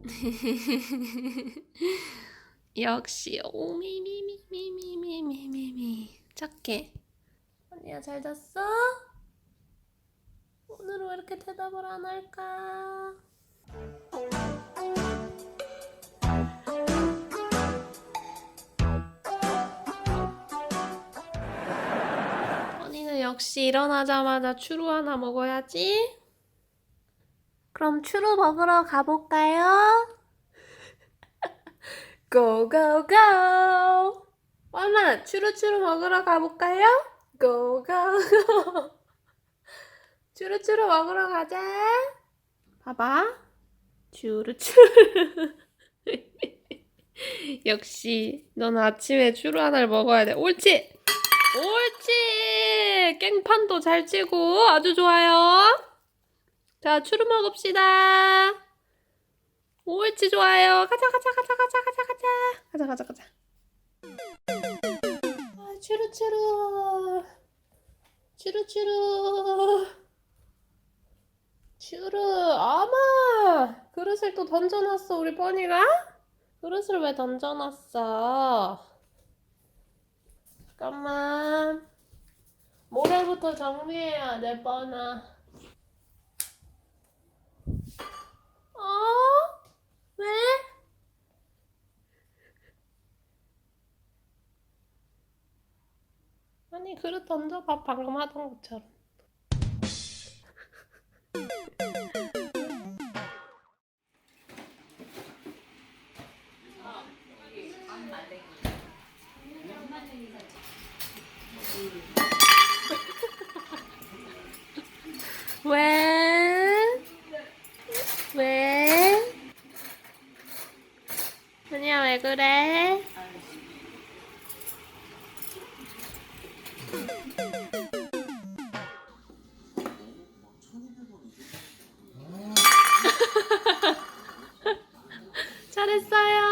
역시 오미미미미미미미미 작게 언니야 잘 잤어? 오늘은 왜 이렇게 대답을 안 할까? 언니는 역시 일어나자마자 추루 하나 먹어야지. 그럼 추루 먹으러 가볼까요? 고고고! 엄마, 추루추루 먹으러 가볼까요? 고고고! 추루추루 먹으러 가자. 봐봐. 추루추루. 역시 넌 아침에 추루 하나를 먹어야 돼. 옳지! 옳지! 깽판도 잘 치고 아주 좋아요. 자, 추루 먹읍시다. 옳지, 좋아요. 가자, 가자, 가자, 가자, 가자, 가자. 가자, 가자, 가자. 아, 추루, 추루. 추루, 추루. 추루, 아마! 그릇을 또 던져놨어, 우리 뻔이가? 그릇을 왜 던져놨어? 잠깐만. 모레부터 정리해야 돼, 뻔아. 어? 그릇 던져봐 방금 하던 것처럼 왜? 현이야 왜 그래? 잘했어요.